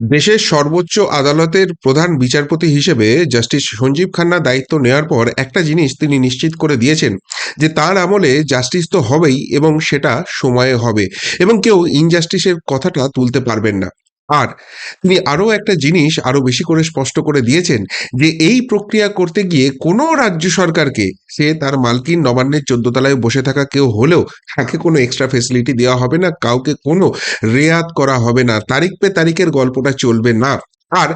দেশের সর্বোচ্চ আদালতের প্রধান বিচারপতি হিসেবে জাস্টিস সঞ্জীব খান্না দায়িত্ব নেওয়ার পর একটা জিনিস তিনি নিশ্চিত করে দিয়েছেন, যে তার আমলে জাস্টিস তো হবেই এবং সেটা সময়ে হবে এবং কেউ ইনজাস্টিসের কথাটা তুলতে পারবেন না। আর তিনি আরও একটা জিনিস আরও বেশি করে স্পষ্ট করে দিয়েছেন যে এই প্রক্রিয়া করতে গিয়ে কোনো রাজ্য সরকারকে সে তার মালকিন নবান্নের চোদ্দ তলায় বসে থাকা কেউ হলেও তাকে কোনো এক্সট্রা ফেসিলিটি দেওয়া হবে না, কাউকে কোনো রেয়াত করা হবে না, তারিখ পে তারিখের গল্পটা চলবে না। আর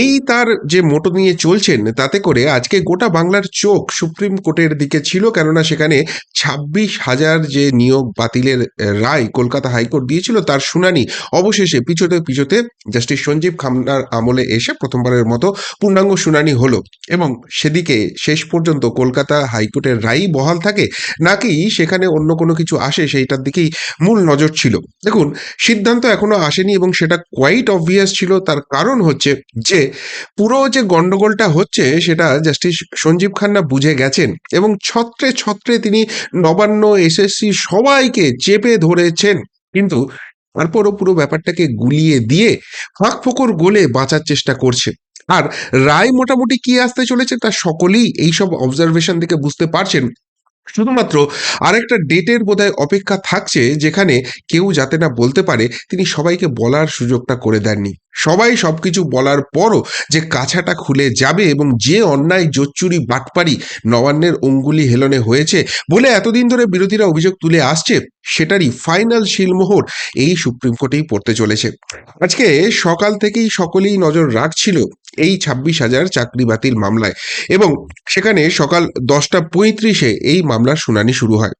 এই তার যে মোটো নিয়ে চলছেন, তাতে করে আজকে গোটা বাংলার চোখ সুপ্রিম কোর্টের দিকে ছিল, কেননা সেখানে ছাব্বিশ হাজার যে নিয়োগ বাতিলের রায় কলকাতা হাইকোর্ট দিয়েছিল, তার শুনানি অবশেষে পিছোতে পিছোতে জাস্টিস সঞ্জীব খান্নার আমলে এসে প্রথমবারের মতো পূর্ণাঙ্গ শুনানি হলো। এবং সেদিকে শেষ পর্যন্ত কলকাতা হাইকোর্টের রায়ই বহাল থাকে, নাকি সেখানে অন্য কোনো কিছু আসে সেইটার দিকেই মূল নজর ছিল। দেখুন, সিদ্ধান্ত এখনও আসেনি এবং সেটা কোয়াইট অবভিয়াস ছিল, তার কারণ হচ্ছে যে পুরো যে গন্ডগোলটা হচ্ছে সেটা জাস্টিস সঞ্জীব খান্না বুঝে গেছেন এবং ছত্রে ছত্রে তিনি নবান্ন এসএসসি সবাইকে চেপে ধরেছেন। কিন্তু তারপরও পুরো ব্যাপারটাকে গুলিয়ে দিয়ে ফাঁক ফোকর গোলে বাঁচার চেষ্টা করছে আর রায় মোটামুটি কি আসতে চলেছে তা সকলেই এইসব অবজারভেশন থেকে বুঝতে পারছেন। শুধুমাত্র আরেকটা ডেটের বোধহয় অপেক্ষা থাকছে যেখানে কেউ যাতে না বলতে পারে তিনি সবাইকে বলার সুযোগটা করে দেননি। সবাই সবকিছু বলার পরও যে কাছাটা খুলে যাবে এবং যে অন্যায় জোচ্চুরি বাটপারি নবান্নের অঙ্গুলি হেলনে হয়েছে বলে এতদিন ধরে বিরোধীরা অভিযোগ তুলে আসছে, সেটারই ফাইনাল শিলমোহর এই সুপ্রিম কোর্টেই পড়তে চলেছে। আজকে সকাল থেকেই সকলেই নজর রাখছিল এই ছাব্বিশ হাজার চাকরি বাতিল মামলায়। এবং সেখানে সকাল দশটা পঁয়ত্রিশে এই মামলার শুনানি শুরু হয়।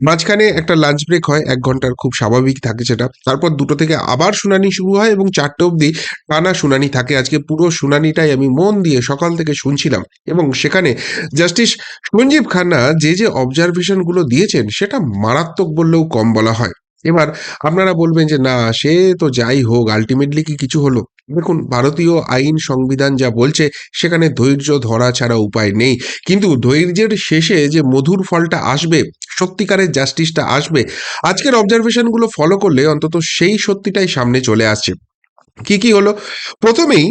মাঝখানে একটা লাঞ্চ ব্রেক হয়, এক ঘণ্টার খুব স্বাভাবিক থাকে সেটা। তারপর দুটো থেকে আবার শুনানি শুরু হয় এবং চারটে অবধি টানা শুনানি থাকে। আজকে পুরো শুনানিটাই আমি মন দিয়ে সকাল থেকে শুনছিলাম। এবং সেখানে জাস্টিস সঞ্জীব খান্না যে যে অবজারভেশনগুলো দিয়েছেন, সেটা মারাত্মক বললেও কম বলা হয়। এবার আপনারা বলবেন যে, না, সে তো যাই হোক আলটিমেটলি কি কিছু হলো? দেখুন, ভারতীয় আইন সংবিধান যা বলছে, সেখানে ধৈর্য ধরা ছাড়া উপায় নেই। কিন্তু ধৈর্যের শেষে যে মধুর ফলটা আসবে, সত্যিকারের জাস্টিসটা আসবে, আজকের অবজারভেশনগুলো ফলো করলে অন্তত সেই সত্যিটাই সামনে চলে আসছে। কি কি হলো? প্রথমেই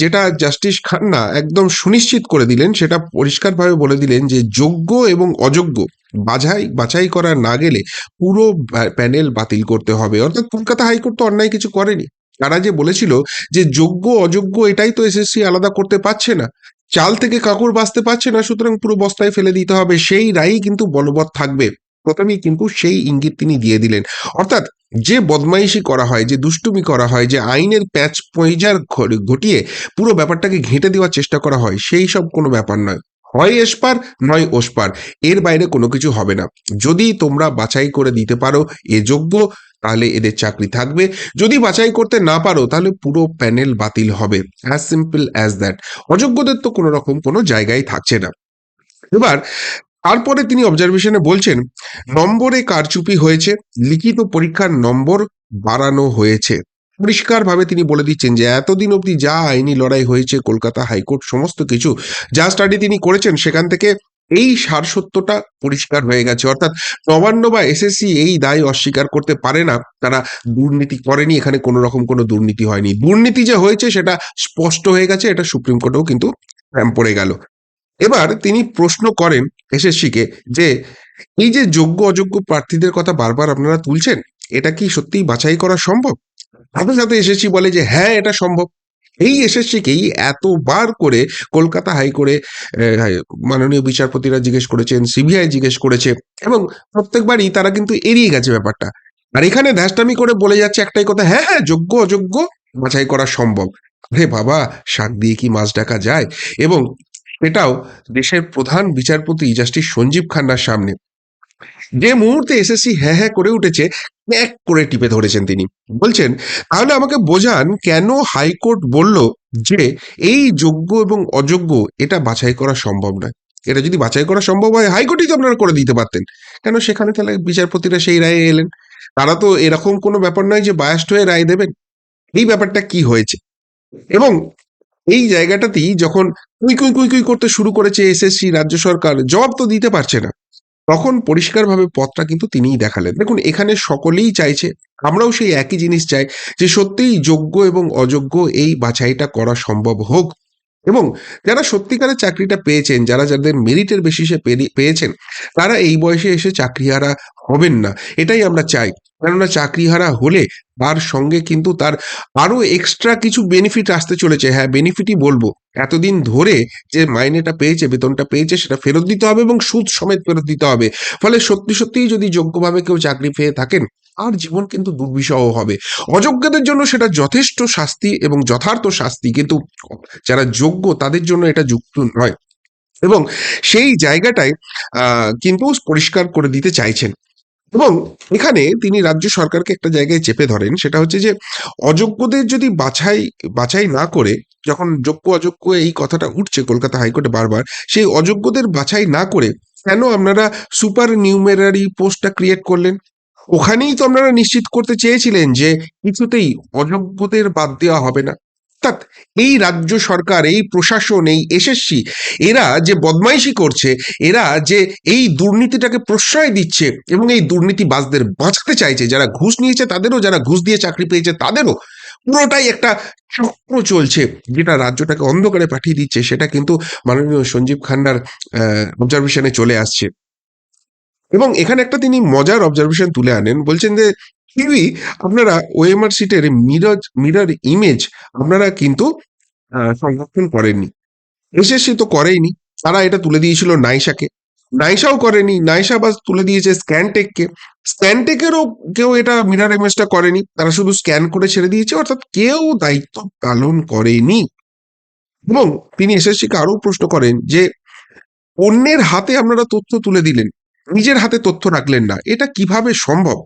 যেটা জাস্টিস খান্না একদম সুনিশ্চিত করে দিলেন, সেটা পরিষ্কারভাবে বলে দিলেন যে, যোগ্য এবং অযোগ্য বাছাই বাছাই করা না গেলে পুরো প্যানেল বাতিল করতে হবে। অর্থাৎ কলকাতা হাইকোর্ট তো অন্যায় কিছু করেনি। তারা যে বলেছিল যে যোগ্য, অযোগ্য এটাই তো এসএসসি আলাদা করতে পারছে না। চাল থেকে কাকুর বাঁচতে পারছে না, সুতরাং পুরো বস্তায় ফেলে দিতে হবে। সেই রায়ই কিন্তু বলবৎ থাকবে। প্রথমেই কিন্তু সেই ইঙ্গিত তিনি দিয়ে দিলেন। অর্থাৎ যে বদমাইশি করা হয়, যে দুষ্টুমি করা হয়, যে আইনের প্যাচ পয়জার ঘ- ঘটিয়ে পুরো ব্যাপারটাকে ঘেঁটে দেওয়ার চেষ্টা করা হয়, সেই সব কোনো ব্যাপার নয়। হয় এসপার, নয় ওসপার। এর বাইরে কোনো কিছু হবে না। যদি তোমরা বাছাই করে দিতে পারো এ যোগ্য, তাহলে এদের চাকরি থাকবে। যদি বাছাই করতে না পারো, তাহলে পুরো প্যানেল বাতিল হবে। অ্যাজ সিম্পল অ্যাজ দ্যাট অযোগ্যদের তো কোনো রকম কোনো জায়গায় থাকছে না। এবার, তারপরে তিনি অবজারভেশনে বলছেন, নম্বরে কারচুপি হয়েছে, লিখিত পরীক্ষার নম্বর বাড়ানো হয়েছে। পরিষ্কারভাবে তিনি বলে দিচ্ছেন যে, এতদিন অবধি যা আইনি লড়াই হয়েছে, কলকাতা হাইকোর্ট সমস্ত কিছু, যা স্টাডি তিনি করেছেন, সেখান থেকে এই সারসত্যটা পরিষ্কার হয়ে গেছে। অর্থাৎ নবান্ন বা এসএসসি এই দায় অস্বীকার করতে পারে না। তারা দুর্নীতি করেনি, এখানে কোনো রকম কোনো দুর্নীতি হয়নি। দুর্নীতি যে হয়েছে, সেটা স্পষ্ট হয়ে গেছে, এটা সুপ্রিম কোর্টেও কিন্তু পড়ে গেল। এবার তিনি প্রশ্ন করেন এসএসসিকে যে, এই যে যোগ্য অযোগ্য প্রার্থীদের কথা বারবার আপনারা তুলছেন, এটা কি সত্যিই বাছাই করা সম্ভব? সাথে সাথে এসএসসি বলে যে হ্যাঁ এটা সম্ভব। এই এসএসসিকেই এতবার করে কলকাতা হাইকোর্টে মাননীয় বিচারপতিরা জিজ্ঞেস করেছেন, সিবিআই জিজ্ঞেস করেছে, এবং প্রত্যেকবারই তারা কিন্তু এড়িয়ে গেছে ব্যাপারটা। আর এখানে ধ্যাসটামি করে বলে যাচ্ছে একটাই কথা হ্যাঁ হ্যাঁ যোগ্য, অযোগ্য বাছাই করা সম্ভব। আরে বাবা, শাক দিয়ে কি মাছ ডাকা যায়? এবং এটাও দেশের প্রধান বিচারপতি জাস্টিস সঞ্জীব খান্নার সামনে। যে মুহূর্তে এসএসসি হ্যাঁ হ্যাঁ করে উঠেছে এক করে টিপে ধরেছেন তিনি। বলছেন, তাহলে আমাকে বোঝান কেন হাইকোর্ট বলল যে এই যোগ্য এবং অযোগ্য এটা বাছাই করা সম্ভব নয়। এটা যদি বাছাই করা সম্ভব হয়, হাইকোর্টই তো আপনারা করে দিতে পারতেন। কেন সেখানে তাহলে বিচারপতিরা সেই রায়ে এলেন? তারা তো এরকম কোনো ব্যাপার নয় যে বায়াস্ট হয়ে রায় দেবেন। এই ব্যাপারটা কি হয়েছে? এবং এই জায়গাটাতেই যখন কুই কুই কুই কুই করতে শুরু করেছে এসএসসি রাজ্য সরকার, জবাব তো দিতে পারছে না। তখন পরিষ্কারভাবে পথটা কিন্তু তিনিই দেখালেন। দেখুন, এখানে সকলেই চাইছে, আমরাও সেই একই জিনিস চাই যে সত্যিই যোগ্য এবং অযোগ্য এই বাছাইটা করা সম্ভব হোক। এবং যারা সত্যিকারের চাকরিটা পেয়েছেন, যারা যাদের মেরিটের বেসিসে পেয়েছেন, তারা এই বয়সে এসে চাকরিহারা হবেন না। এটাই আমরা চাই। কেননা চাকরিহারা হলে তার সঙ্গে কিন্তু তার আরও এক্সট্রা কিছু বেনিফিট আসতে চলেছে। হ্যাঁ বেনিফিটই বলব। এতদিন ধরে যে মাইনেটা পেয়েছে, বেতনটা পেয়েছে, সেটা ফেরত দিতে হবে এবং সুদ সমেত ফেরত দিতে হবে। ফলে সত্যি সত্যিই যদি যোগ্যভাবে কেউ চাকরি পেয়ে থাকেন আর জীবন কিন্তু দুর্বিষহ হবে। অযোগ্যদের জন্য সেটা যথেষ্ট শাস্তি এবং যথার্থ শাস্তি। কিন্তু যারা যোগ্য, তাদের জন্য এটা যুক্ত নয়। এবং সেই জায়গাটায় কিন্তু পরিষ্কার করে দিতে চাইছেন। এবং এখানে তিনি রাজ্য সরকারকে একটা জায়গায় চেপে ধরেন, সেটা হচ্ছে যে অযোগ্যদের যদি বাছাই বাছাই না করে, যখন যোগ্য অযোগ্য এই কথাটা উঠছে কলকাতা হাইকোর্টে বারবার, সেই অযোগ্যদের বাছাই না করে কেন আপনারা সুপার নিউমেরারি পোস্টটা ক্রিয়েট করলেন? ওখানেই তো আপনারা নিশ্চিত করতে চেয়েছিলেন যে কিছুতেই অযোগ্যদের বাদ দেওয়া হবে না। অর্থাৎ এই রাজ্য সরকার, এই প্রশাসন, এই এসএসসি এরা যে বদমাইশি করছে, এরা যে এই দুর্নীতিটাকে প্রশ্রয় দিচ্ছে এবং এই দুর্নীতি দুর্নীতিবাজদের বাঁচাতে চাইছে, যারা ঘুষ নিয়েছে তাদেরও, যারা ঘুষ দিয়ে চাকরি পেয়েছে তাদেরও, পুরোটাই একটা চক্র চলছে যেটা রাজ্যটাকে অন্ধকারে পাঠিয়ে দিচ্ছে, সেটা কিন্তু মাননীয় সঞ্জীব খান্নার অবজারভেশনে চলে আসছে। এবং এখানে একটা তিনি মজার অবজারভেশন তুলে আনেন, বলছেন যে কিউই আপনারা ওএমআর সিটের মিরর মিরর ইমেজ আপনারা কিন্তু সংরক্ষণ করেননি। এসএসসি তো করেইনি। তারা এটা তুলে দিয়েছিল নাইসাকে নাইসাও করেনি। নাইসা বাস তুলে দিয়েছে স্ক্যানটেককে স্ক্যানটেকেরও কেউ এটা মিরার ইমেজটা করেনি। তারা শুধু স্ক্যান করে ছেড়ে দিয়েছে, অর্থাৎ কেউ দায়িত্ব পালন করেনি। এবং তিনি এসএসসিকে আরও প্রশ্ন করেন যে, অন্যের হাতে আপনারা তথ্য তুলে দিলেন। নিজের হাতে তথ্য রাখলেন না। এটা কীভাবে সম্ভব?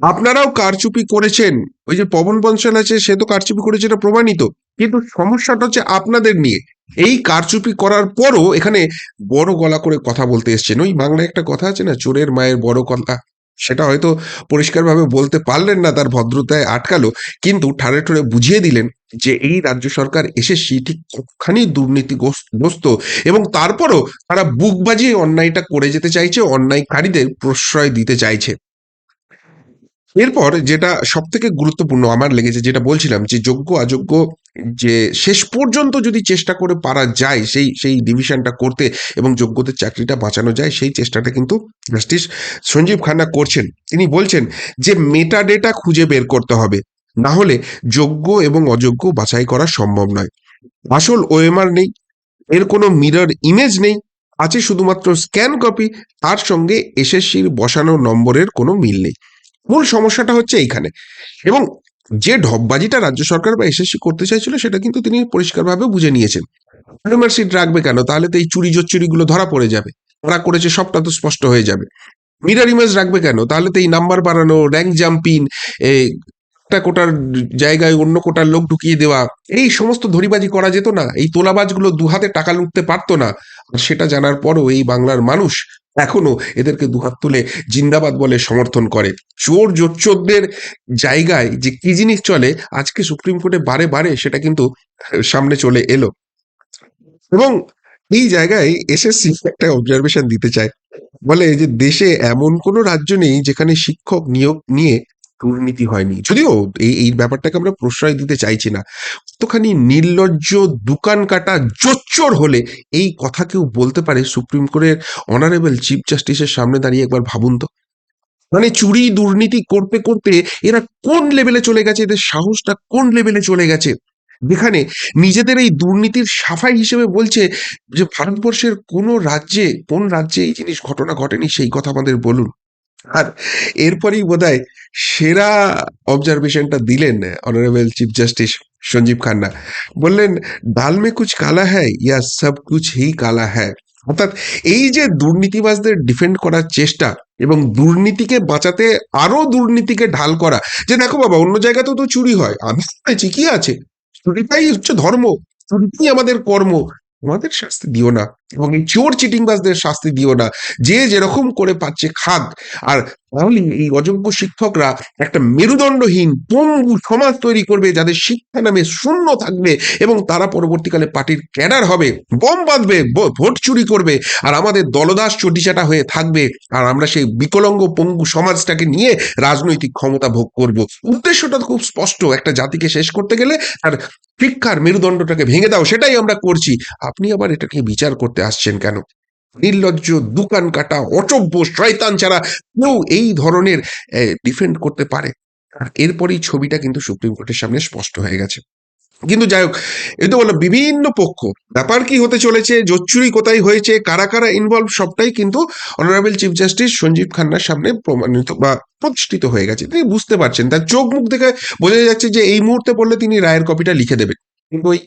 আপনারাও কারচুপি করেছেন। ওই যে পবন বনশাল আছে, সে তো কারচুপি করেছে, এটা প্রমাণিত। কিন্তু সমস্যাটা হচ্ছে আপনাদের নিয়ে। এই কারচুপি করার পরও এখানে বড় গলা করে কথা বলতে এসছেন। ওই বাংলায় একটা কথা আছে না, চোরের মায়ের বড় কথা। সেটা হয়তো পরিষ্কারভাবে বলতে পারলেন না, তার ভদ্রতায় আটকালো। কিন্তু ঠারে ঠোড়ে বুঝিয়ে দিলেন যে এই রাজ্য সরকার এসেছি ঠিক কতখানি দুর্নীতিগ্রস্ত এবং তারপরও তারা বুক বাজিয়ে অন্যায়টা করে যেতে চাইছে, অন্যায়কারীদের প্রশ্রয় দিতে চাইছে। এরপর যেটা সব থেকে গুরুত্বপূর্ণ আমার লেগেছে, যেটা বলছিলাম যে যোগ্য, অযোগ্য যে শেষ পর্যন্ত যদি চেষ্টা করে পারা যায়, সেই সেই ডিভিশনটা করতে এবং যোগ্যদের চাকরিটা বাঁচানো যায়, সেই চেষ্টাটা কিন্তু জাস্টিস সঞ্জীব খান্না করছেন। তিনি বলছেন যে মেটা ডেটা খুঁজে বের করতে হবে, না হলে যোগ্য এবং অযোগ্য বাছাই করা সম্ভব নয়। আসল ওএমআর নেই, এর কোনো মিরর ইমেজ নেই, আছে শুধুমাত্র স্ক্যান কপি তার সঙ্গে এসএসসির বসানো নম্বরের কোনো মিল নেই। মূল সমস্যাটা হচ্ছে এইখানে। এবং যে ঢপবাজিটা রাজ্য সরকার বা এসএসসি করতে চাইছিল, সেটা কিন্তু তিনি পরিষ্কারভাবে বুঝে নিয়েছেন। প্রাইমারি সিট রাখবে কেন? তাহলে তো এই চুরি জোচুরিগুলো ধরা পড়ে যাবে। ধরা করেছে, সবটা তো স্পষ্ট হয়ে যাবে। মিরার ইমেজ রাখবে কেন? তাহলে তো এই নাম্বার বাড়ানো র্যাঙ্ক জাম্পিং একটা কোটার জায়গায় অন্য কোটার লোক ঢুকিয়ে দেওয়া, এই সমস্ত ধরিবাজি করা যেত না, এই তোলাবাজগুলো দু হাতে টাকা লুটতে পারতো না। আর সেটা জানার পরও এই বাংলার মানুষ এখনও এদেরকে দুহাত তুলে জিন্দাবাদ বলে সমর্থন করে। চোর জোচ্চোরদের জায়গায় যে কি জিনিস চলে, আজকে সুপ্রিম কোর্টে বারে বারে সেটা কিন্তু সামনে চলে এলো। এবং এই জায়গায় এসএসসি একটা অবজারভেশন দিতে চায়। বলে যে দেশে এমন কোনো রাজ্য নেই যেখানে শিক্ষক নিয়োগ নিয়ে দুর্নীতি হয়নি। যদিও এই এই ব্যাপারটাকে আমরা প্রশ্রয় দিতে চাইছি না। কতখানি নির্লজ্জ দোকান কাটা জোচ্চোর হলে এই কথা কেউ বলতে পারে? সুপ্রিম কোর্টের অনারেবল চিফ জাস্টিসের সামনে দাঁড়িয়ে একবার ভাবুন তো। মানে চুরি, দুর্নীতি করতে করতে এরা কোন লেভেলে চলে গেছে? এদের সাহসটা কোন লেভেলে চলে গেছে? যেখানে নিজেদের এই দুর্নীতির সাফাই হিসেবে বলছে যে, ভারতবর্ষের কোন রাজ্যে কোন রাজ্যে এই জিনিস ঘটনা ঘটেনি সেই কথা আমাদের বলুন। আর এরপরেই বোধহয় সেরা অবজারভেশনটা দিলেন honourable chief justice Sanjiv Khanna. বললেন ডাল মে কুছ কালা হ্যায় ইয়া সব কুছ হি কালা হ্যায়? অর্থাৎ এই যে দুর্নীতিবাজদের ডিফেন্ড করার চেষ্টা এবং দুর্নীতিকে বাঁচাতে আরও দুর্নীতিকে ঢাল করা, যে দেখো বাবা, অন্য জায়গাতেও তো চুরি হয়, আমি শুনেছি কি আছে। চুরিটাই হচ্ছে ধর্ম, চুরিটাই আমাদের কর্ম। আমাদের শাস্তি দিও না। এবং এই চোর চিটিংবাজদের শাস্তি দিও না। যে যেরকম করে পাচ্ছে খাক। আর তাহলে এই অযোগ্য শিক্ষকরা একটা মেরুদণ্ডহীন পঙ্গু সমাজ তৈরি করবে যাদের শিক্ষা নামে শূন্য থাকবে এবং তারা পরবর্তীকালে পার্টির ক্যাডার হবে, বম বাঁধবে ভোট চুরি করবে, আর আমাদের দলদাস চটিচাটা হয়ে থাকবে, আর আমরা সেই বিকলঙ্গ পঙ্গু সমাজটাকে নিয়ে রাজনৈতিক ক্ষমতা ভোগ করব। উদ্দেশ্যটা খুব স্পষ্ট, একটা জাতিকে শেষ করতে গেলে আর শিক্ষার মেরুদণ্ডটাকে ভেঙে দাও, সেটাই আমরা করছি। আপনি আবার এটাকে বিচার করতে আসছেন কেন? নির্লজ্জ, দোকান কাটা, অচব্য, শয়তান ছাড়া কেউ এই ধরনের ডিফেন্ড করতে পারে। এরপরেই ছবিটা কিন্তু সুপ্রিম কোর্টের সামনে স্পষ্ট হয়ে গেছে। কিন্তু যাই হোক এই তো বলল বিভিন্ন পক্ষ, ব্যাপার কি হতে চলেছে, জোচ্চুরি কোথায় হয়েছে, কারা কারা ইনভলভ সবটাই কিন্তু অনারেবল চিফ জাস্টিস সঞ্জীব খান্নার সামনে প্রমাণিত বা প্রতিষ্ঠিত হয়ে গেছে। তিনি বুঝতে পারছেন, তার চোখ মুখ দেখে বোঝা যাচ্ছে যে এই মুহূর্তে বললে তিনি রায়ের কপিটা লিখে দেবেন। কিন্তু ওই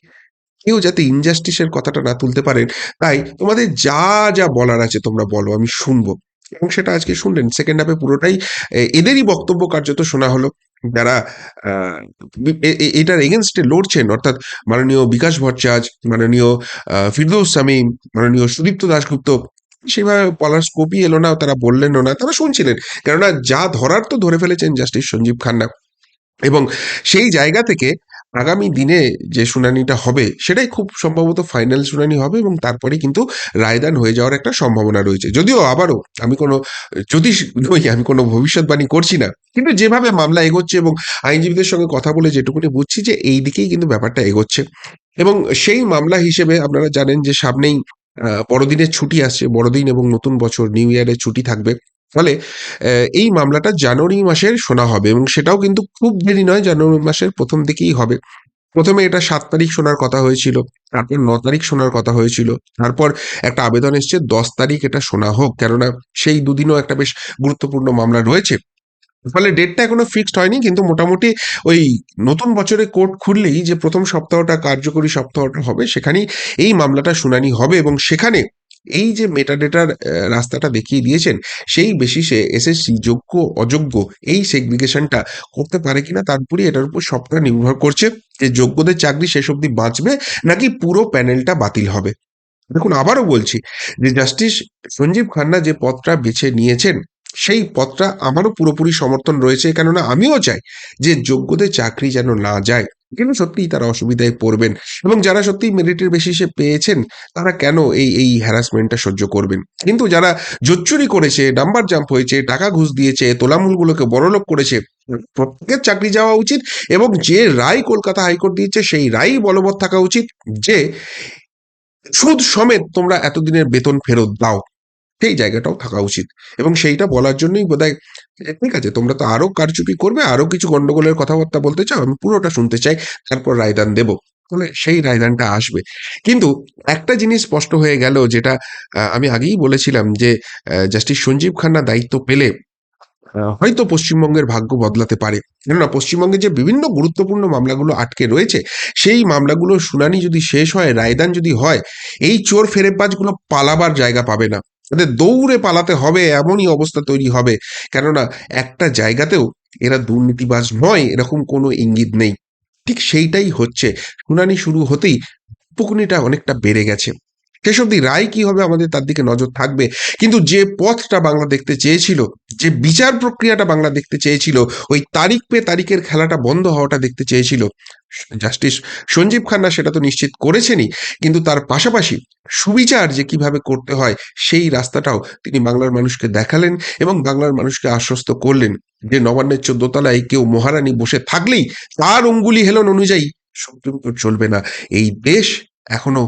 কেউ যাতে ইনজাস্টিসের কথাটা না তুলতে পারেন, তাই তোমাদের যা যা বলার আছে তোমরা বলো, আমি শুনব। এবং সেটা আজকে শুনলেন সেকেন্ড হাফে পুরোটাই এদেরই বক্তব্য কার্যত শোনা হলো। যারা এটার এগেনস্টে লড়ছেন, অর্থাৎ মাননীয় বিকাশ ভট্টাচার্য, মাননীয় ফিরদৌস সামিম মাননীয় সুদীপ্ত দাশগুপ্ত, সেভাবে বলার স্কোপই এলো না, তারা বললেনও না, তারা শুনছিলেন। কেননা যা ধরার তো ধরে ফেলেছেন জাস্টিস সঞ্জীব খান্না। এবং সেই জায়গা থেকে আগামী দিনে যে শুনানিটা হবে, সেটাই খুব সম্ভবত ফাইনাল শুনানি হবে এবং তারপরে কিন্তু রায়দান হয়ে যাওয়ার একটা সম্ভাবনা রয়েছে। যদিও আবারও আমি কোনো জ্যোতিষ নই, আমি কোনো ভবিষ্যৎবাণী করছি না। কিন্তু যেভাবে মামলা এগোচ্ছে এবং আইনজীবীদের সঙ্গে কথা বলে যেটুকুনি বুঝছি যে এই দিকেই কিন্তু ব্যাপারটা এগোচ্ছে। এবং সেই মামলা হিসেবে আপনারা জানেন যে সামনেই বড়দিনের ছুটি আসছে, বড়দিন এবং নতুন বছর নিউ ইয়ারের ছুটি থাকবে। ফলে এই মামলাটা জানুয়ারি মাসের শোনা হবে এবং সেটাও কিন্তু খুব দেরি নয়, জানুয়ারি মাসের প্রথম দিকেই হবে। প্রথমে এটা সাত তারিখ শোনার কথা হয়েছিল, তারপর ন তারিখ শোনার কথা হয়েছিল, তারপর একটা আবেদন এসছে, দশ তারিখ এটা শোনা হোক, কেননা সেই দুদিনও একটা বেশ গুরুত্বপূর্ণ মামলা রয়েছে। ফলে ডেটটা এখনও ফিক্সড হয়নি, কিন্তু মোটামুটি ওই নতুন বছরে কোর্ট খুললেই যে প্রথম সপ্তাহটা কার্যকরী সপ্তাহটা হবে, সেখানেই এই মামলাটা শুনানি হবে এবং সেখানে এই যে মেটাডেটার রাস্তাটা দেখিয়ে দিয়েছেন, সেই বেসিসে এসএসসি যোগ্য, অযোগ্য, এই সেগ্রিগেশনটা করতে পারে কিনা তার উপরই এটার উপর সবটা নির্ভর করছে যে যোগ্যদের চাকরি শেষ অবধি বাঁচবে নাকি পুরো প্যানেলটা বাতিল হবে। দেখুন, আবারও বলছি যে জাস্টিস সঞ্জীব খান্না যে পথটা বেছে নিয়েছেন, সেই পথটা আমারও পুরোপুরি সমর্থন রয়েছে, কেননা আমিও চাই যে যোগ্যদের চাকরি যেন না যায়। কিন্তু সত্যিই তারা অসুবিধায় পড়বেন। এবং যারা সত্যি মেরিটের বেসিসে পেয়েছেন, তারা কেন এই এই হ্যারাসমেন্টটা সহ্য করবেন? কিন্তু যারা জোচ্চুরি করেছে নাম্বার জাম্প হয়েছে, টাকা ঘুষ দিয়েছে, তোলামূলগুলোকে বড়লোক করেছে, প্রত্যেকের চাকরি যাওয়া উচিত এবং যে রায় কলকাতা হাইকোর্ট দিয়েছে, সেই রায়ই বলবৎ থাকা উচিত যে, সুদ সমেত তোমরা এতদিনের বেতন ফেরত দাও। সেই জায়গাটাও থাকা উচিত। এবং সেইটা বলার জন্যই বোধহয় ঠিক আছে, তোমরা তো আরও কারচুপি করবে, আরও কিছু গন্ডগোলের কথাবার্তা বলতে চাও, আমি পুরোটা শুনতে চাই, তারপর রায়দান দেব। তাহলে সেই রায়দানটা আসবে। কিন্তু একটা জিনিস স্পষ্ট হয়ে গেল, যেটা আমি আগেই বলেছিলাম যে জাস্টিস সঞ্জীব খান্না দায়িত্ব পেলে হয়তো পশ্চিমবঙ্গের ভাগ্য বদলাতে পারে। কেননা, পশ্চিমবঙ্গে যে বিভিন্ন গুরুত্বপূর্ণ মামলাগুলো আটকে রয়েছে, সেই মামলাগুলোর শুনানি যদি শেষ হয়, রায়দান যদি হয়, এই চোর ফেরেবাজগুলো পালাবার জায়গা পাবে না। তাদের দৌড়ে পালাতে হবে, এমনই অবস্থা তৈরি হবে। কেননা একটা জায়গাতেও এরা দুর্নীতিবাজ নয়, এরকম কোনো ইঙ্গিত নেই। ঠিক সেইটাই হচ্ছে। শুনানি শুরু হতেই পুকুনিটা অনেকটা বেড়ে গেছে। অব্দি রায় কি হবে আমাদের তার দিকে নজর থাকবে। কিন্তু যে পথটা বাংলা দেখতে চেয়েছিল, যে বিচার প্রক্রিয়াটা বাংলা দেখতে চেয়েছিল, ওই তারিখ পে তারিখের খেলাটা বন্ধ হওয়াটা দেখতে চেয়েছিল। জাস্টিস সঞ্জীব খান্না সেটা তো নিশ্চিত করেছেনই, কিন্তু তার পাশাপাশি সুবিচার যে কীভাবে করতে হয়, সেই রাস্তাটাও তিনি বাংলার মানুষকে দেখালেন এবং বাংলার মানুষকে আশ্বস্ত করলেন যে নবান্নের চোদ্দ তলায় কেউ মহারানী বসে থাকলেই তার অঙ্গুলি হেলন অনুযায়ী কোর্ট চলবে না। এই দেশ এখনও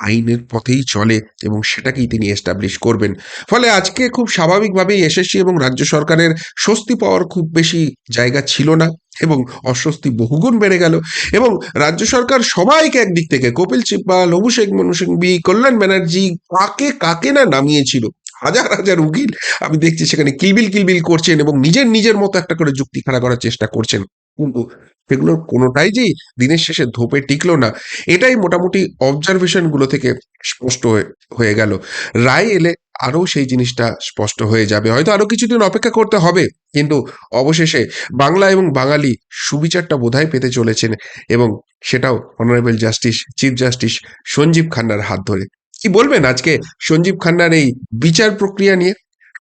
আইনের পথেই চলে এবং সেটাকেই তিনি এস্টাবলিশ করবেন। ফলে আজকে খুব স্বাভাবিকভাবেই এসএসসি এবং রাজ্য সরকারের স্বস্তি পাওয়ার খুব বেশি জায়গা ছিল না এবং অস্বস্তি বহুগুণ বেড়ে গেল এবং রাজ্য সরকার সবাইকে একদিক থেকে কপিল সিব্বাল অভিষেক মনু সিংভি কল্যাণ ব্যানার্জি কাকে কাকে না নামিয়েছিল? হাজার হাজার উকিল, আমি দেখছি সেখানে কিলবিল কিলবিল করছেন এবং নিজের নিজের মতো একটা করে যুক্তি খাড়া করার চেষ্টা করছেন। কিন্তু সেগুলোর কোনোটাই যে দিনের শেষে ধোপে টিকলো না, এটাই মোটামুটি অবজারভেশনগুলো থেকে স্পষ্ট হয়ে গেল। রায় এলে আরও সেই জিনিসটা স্পষ্ট হয়ে যাবে। হয়তো আরও কিছুদিন অপেক্ষা করতে হবে, কিন্তু অবশেষে বাংলা এবং বাঙালি সুবিচারটা বোধহয় পেতে চলেছেন এবং সেটাও honourable justice chief justice Sanjiv খান্নার হাত ধরে। কি বলবেন আজকে সঞ্জীব খান্নার এই বিচার প্রক্রিয়া নিয়ে?